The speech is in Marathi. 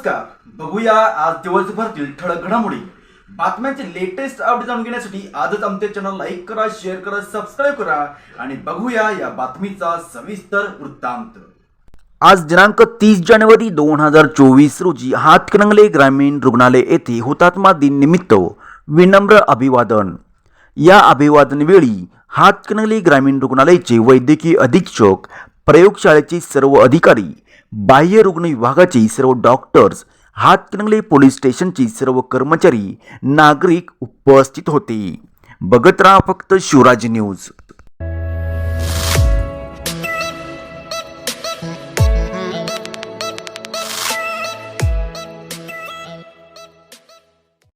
नमस्कार. बघूया आज दिवसभरातील ठळक घडामोडी. बातम्यांचे लेटेस्ट अपडेट जाणून घेण्यासाठी आजच आमच्या चॅनल लाईक करा शेअर करा सबस्क्राईब करा आणि बघूया या बातमीचा सविस्तर वृत्तांत. आज दिनांक तीस जानेवारी दोन हजार चोवीस रोजी हातकणंगले ग्रामीण रुग्णालय येथे हुतात्मा दिन निमित्त विनम्र अभिवादन. या अभिवादनवेळी हातकणंगले ग्रामीण रुग्णालयाचे वैद्यकीय अधीक्षक प्रयोगशाळेचे सर्व अधिकारी बाह्य रुग्ण विभागाची सर्व डॉक्टर्स हातकणंगले पोलीस स्टेशनची सर्व कर्मचारी नागरिक उपस्थित होते. बघत राहा फक्त शिवराज न्यूज.